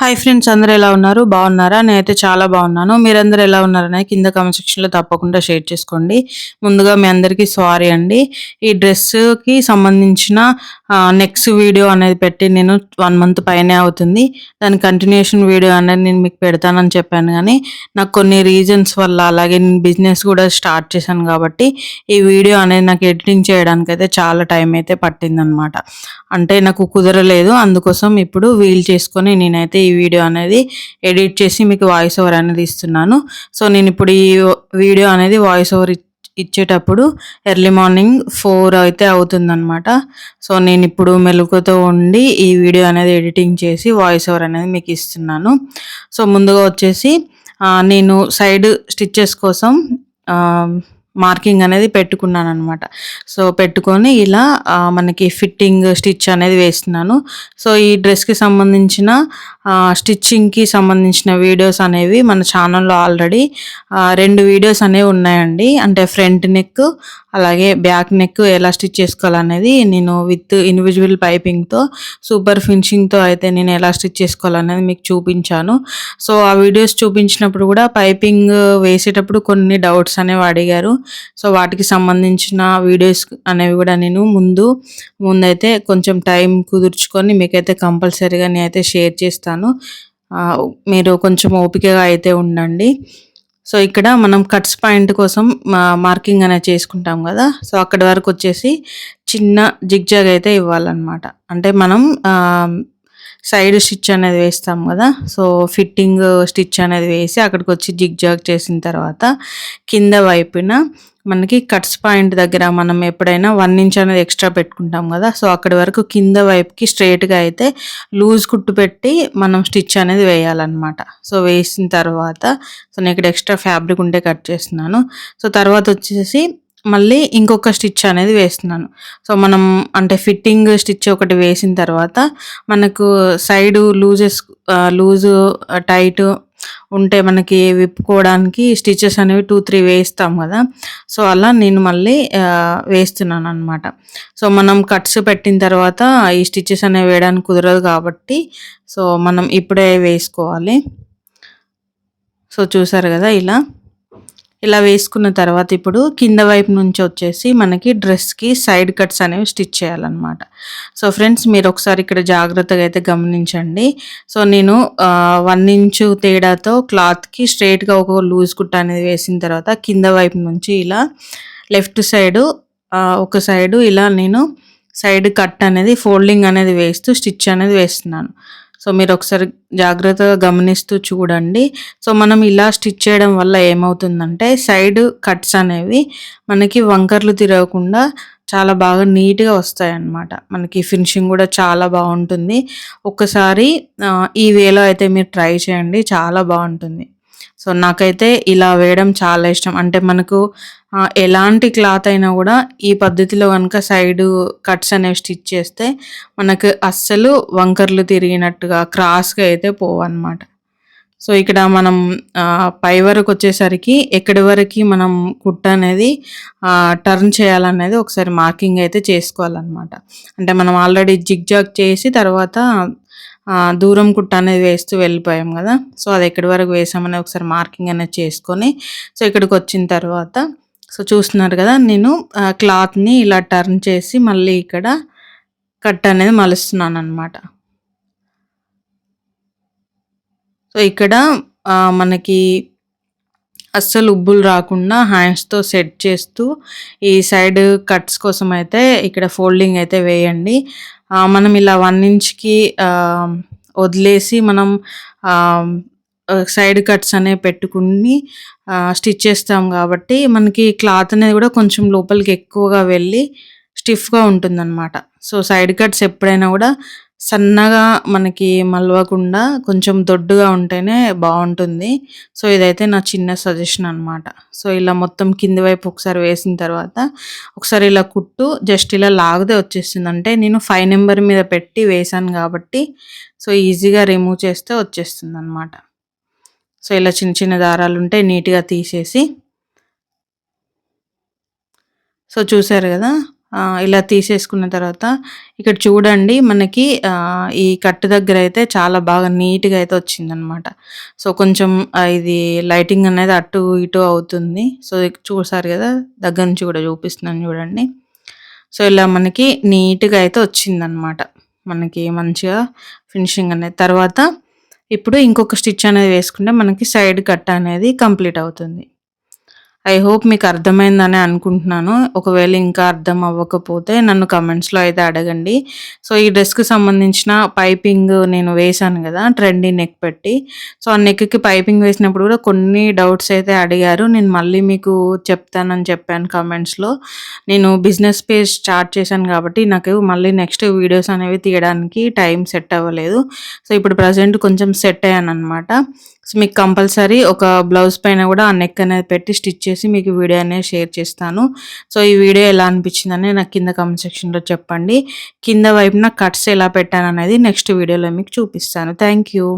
Hi friends అందరూ ఎలా ఉన్నారు? బాగున్నారా? నేనైతే చాలా బాగున్నాను. మీరందరూ ఎలా ఉన్నారనే కింద కామెంట్ సెక్షన్లో తప్పకుండా షేర్ చేసుకోండి. ముందుగా మీ అందరికీ సారీ అండి. ఈ డ్రెస్కి సంబంధించిన నెక్స్ట్ వీడియో అనేది పెట్టి నేను వన్ మంత్ పైనే అవుతుంది. దాని కంటిన్యూషన్ వీడియో అనేది నేను మీకు పెడతానని చెప్పాను కానీ నాకు కొన్ని రీజన్స్ వల్ల అలాగే నేను బిజినెస్ కూడా స్టార్ట్ చేశాను కాబట్టి ఈ వీడియో అనేది నాకు ఎడిటింగ్ చేయడానికి అయితే చాలా టైం అయితే పట్టిందనమాట అంటే నాకు కుదరలేదు. అందుకోసం ఇప్పుడు వీల్ చేసుకొని నేనైతే ఈ వీడియో అనేది ఎడిట్ చేసి మీకు వాయిస్ ఓవర్ అనేది ఇస్తున్నాను. సో నేను ఇప్పుడు ఈ వీడియో అనేది వాయిస్ ఓవర్ ఇచ్చేటప్పుడు ఎర్లీ మార్నింగ్ ఫోర్ అయితే అవుతుందన్నమాట. సో నేను ఇప్పుడు మెలుగుతో ఉండి ఈ వీడియో అనేది ఎడిటింగ్ చేసి వాయిస్ ఓవర్ అనేది మీకు ఇస్తున్నాను. సో ముందుగా వచ్చేసి నేను సైడ్ స్టిచ్చెస్ కోసం మార్కింగ్ అనేది పెట్టుకున్నాను అనమాట సో పెట్టుకొని ఇలా మనకి ఫిట్టింగ్ స్టిచ్ అనేది వేస్తున్నాను. సో ఈ డ్రెస్కి సంబంధించిన స్టిచ్చింగ్కి సంబంధించిన వీడియోస్ అనేవి మన ఛానల్లో ఆల్రెడీ రెండు వీడియోస్ అనేవి ఉన్నాయండి. అంటే ఫ్రంట్ నెక్ అలాగే బ్యాక్ నెక్ ఎలా స్టిచ్ చేసుకోవాలనేది నేను విత్ ఇండివిజువల్ పైపింగ్తో సూపర్ ఫినిషింగ్తో అయితే నేను ఎలా స్టిచ్ చేసుకోవాలనేది మీకు చూపించాను. సో ఆ వీడియోస్ చూపించినప్పుడు కూడా పైపింగ్ వేసేటప్పుడు కొన్ని డౌట్స్ అనేవి అడిగారు. సో వాటికి సంబంధించిన వీడియోస్ అనేవి కూడా నేను ముందు ముందైతే కొంచెం టైం కుదుర్చుకొని మీకైతే కంపల్సరీగా నేనైతే షేర్ చేస్తాను. మీరు కొంచెం ఓపికగా అయితే ఉండండి. సో ఇక్కడ మనం కట్స్ పాయింట్ కోసం మార్కింగ్ అనేది చేసుకుంటాం కదా. సో అక్కడి వరకు వచ్చేసి చిన్న జిగ్జాగ్ అయితే ఇవ్వాలన్నమాట. అంటే మనం సైడ్ స్టిచ్ అనేది వేస్తాం కదా. సో ఫిట్టింగ్ స్టిచ్ అనేది వేసి అక్కడికి వచ్చి జిగ్ జాగ్ చేసిన తర్వాత కింద వైపున మనకి కట్స్ పాయింట్ దగ్గర మనం ఎప్పుడైనా వన్ ఇంచ్ అనేది ఎక్స్ట్రా పెట్టుకుంటాం కదా. సో అక్కడి వరకు కింద వైపుకి స్ట్రైట్గా అయితే లూజ్ కుట్టు పెట్టి మనం స్టిచ్ అనేది వేయాలన్నమాట. సో వేసిన తర్వాత సో నేను ఇక్కడ ఎక్స్ట్రా ఫ్యాబ్రిక్ ఉంటే కట్ చేస్తున్నాను. సో తర్వాత వచ్చేసి మళ్ళీ ఇంకొక స్టిచ్ అనేది వేస్తున్నాను. సో మనం అంటే ఫిట్టింగ్ స్టిచ్ ఒకటి వేసిన తర్వాత మనకు సైడు లూజెస్ లూజు టైట్ ఉంటే మనకి విప్పుకోవడానికి స్టిచెస్ అనేవి టూ త్రీ వేస్తాం కదా. సో అలా నేను మళ్ళీ వేస్తున్నాను అనమాట సో మనం కట్స్ పెట్టిన తర్వాత ఈ స్టిచెస్ అనేవి వేయడానికి కుదరదు కాబట్టి సో మనం ఇప్పుడే వేసుకోవాలి. సో చూసారు కదా ఇలా. ఇలా వేసుకున్న తర్వాత ఇప్పుడు కింద వైపు నుంచి వచ్చేసి మనకి డ్రెస్కి సైడ్ కట్స్ అనేవి స్టిచ్ చేయాలన్నమాట. సో ఫ్రెండ్స్ మీరు ఒకసారి ఇక్కడ జాగ్రత్తగా అయితే గమనించండి. సో నేను వన్ ఇంచు తేడాతో క్లాత్కి స్ట్రైట్గా ఒక లూజ్ కుట్ట అనేది వేసిన తర్వాత కింద వైపు నుంచి ఇలా లెఫ్ట్ సైడు ఒక సైడు ఇలా నేను సైడ్ కట్ అనేది ఫోల్డింగ్ అనేది వేస్తూ స్టిచ్ అనేది వేస్తున్నాను. సో మీరు ఒకసారి జాగ్రత్తగా గమనిస్తూ చూడండి. సో మనం ఇలా స్టిచ్ చేయడం వల్ల ఏమవుతుందంటే సైడ్ కట్స్ అనేవి మనకి వంకర్లు తిరగకుండా చాలా బాగా నీట్గా వస్తాయి అన్నమాట మనకి ఫినిషింగ్ కూడా చాలా బాగుంటుంది. ఒక్కసారి ఈ వేలో అయితే మీరు ట్రై చేయండి. చాలా బాగుంటుంది. సో నాకైతే ఇలా వేయడం చాలా ఇష్టం. అంటే మనకు ఎలాంటి క్లాత్ అయినా కూడా ఈ పద్ధతిలో కనుక సైడ్ కట్స్ అనేవి స్టిచ్ చేస్తే మనకు అస్సలు వంకర్లు తిరిగినట్టుగా క్రాస్గా అయితే పోవన్నమాట. సో ఇక్కడ మనం పై వరకు వచ్చేసరికి ఎక్కడి వరకు మనం కుట్ట అనేది టర్న్ చేయాలనేది ఒకసారి మార్కింగ్ అయితే చేసుకోవాలన్నమాట. అంటే మనం ఆల్రెడీ జిగ్ జాగ్ చేసి తర్వాత దూరం కుట్ట అనేది వేస్తూ వెళ్ళిపోయాం కదా. సో అది ఎక్కడి వరకు వేసామని ఒకసారి మార్కింగ్ అనేది చేసుకొని సో ఇక్కడికి వచ్చిన తర్వాత సో చూస్తున్నారు కదా నేను క్లాత్ని ఇలా టర్న్ చేసి మళ్ళీ ఇక్కడ కట్ అనేది మలుస్తున్నాను అనమాట సో ఇక్కడ మనకి అస్సలు ఉబ్బులు రాకుండా హ్యాండ్స్తో సెట్ చేస్తూ ఈ సైడ్ కట్స్ కోసం అయితే ఇక్కడ ఫోల్డింగ్ అయితే వేయండి. మనం ఇలా వన్ ఇంచ్కి వదిలేసి మనం సైడ్ కట్స్ అనేవి పెట్టుకుని స్టిచ్ చేస్తాం కాబట్టి మనకి క్లాత్ అనేది కూడా కొంచెం లోపలికి ఎక్కువగా వెళ్ళి స్టిఫ్గా ఉంటుందన్నమాట. సో సైడ్ కట్స్ ఎప్పుడైనా కూడా సన్నగా మనకి మలవకుండా కొంచెం దొడ్డుగా ఉంటేనే బాగుంటుంది. సో ఇదైతే నా చిన్న సజెషన్ అనమాట సో ఇలా మొత్తం కింది వైపు ఒకసారి వేసిన తర్వాత ఒకసారి ఇలా కుట్టు జస్ట్ ఇలా లాగితే వచ్చేస్తుంది. అంటే నేను ఫైవ్ నెంబర్ మీద పెట్టి వేసాను కాబట్టి సో ఈజీగా రిమూవ్ చేస్తే వచ్చేస్తుంది అనమాట సో ఇలా చిన్న చిన్న దారాలు ఉంటే నీట్గా తీసేసి సో చూసారు కదా? ఇలా తీసేసుకున్న తర్వాత ఇక్కడ చూడండి మనకి ఈ కట్టు దగ్గర అయితే చాలా బాగా నీట్గా అయితే వచ్చిందనమాట సో కొంచెం ఇది లైటింగ్ అనేది అటు ఇటు అవుతుంది. సో చూసారు కదా దగ్గర నుంచి కూడా చూపిస్తున్నాను చూడండి. సో ఇలా మనకి నీట్గా అయితే వచ్చిందనమాట మనకి మంచిగా ఫినిషింగ్ అనేది. తర్వాత ఇప్పుడు ఇంకొక స్టిచ్ అనేది వేసుకుంటే మనకి సైడ్ కట్ అనేది కంప్లీట్ అవుతుంది. ఐ హోప్ మీకు అర్థమైందని అనుకుంటున్నాను. ఒకవేళ ఇంకా అర్థం అవ్వకపోతే నన్ను కమెంట్స్లో అయితే అడగండి. సో ఈ డ్రెస్కి సంబంధించిన పైపింగ్ నేను వేశాను కదా ట్రెండీ నెక్ పెట్టి. సో ఆ నెక్కి పైపింగ్ వేసినప్పుడు కూడా కొన్ని డౌట్స్ అయితే అడిగారు. నేను మళ్ళీ మీకు చెప్తానని చెప్పాను కమెంట్స్లో. నేను బిజినెస్ పేజ్ స్టార్ట్ చేశాను కాబట్టి నాకు మళ్ళీ నెక్స్ట్ వీడియోస్ అనేవి తీయడానికి టైం సెట్ అవ్వలేదు. సో ఇప్పుడు ప్రజెంట్ కొంచెం సెట్ అయ్యాను అనమాట సో మీకు కంపల్సరీ ఒక బ్లౌజ్ పైన కూడా ఆ నెక్ అనేది పెట్టి స్టిచ్ చేసి మీకు వీడియో అనేది షేర్ చేస్తాను. సో ఈ వీడియో ఎలా అనిపించిందని నాకు కింద కామెంట్ సెక్షన్లో చెప్పండి. కింద వైపున కట్స్ ఎలా పెట్టాను అనేది నెక్స్ట్ వీడియోలో మీకు చూపిస్తాను. Thank you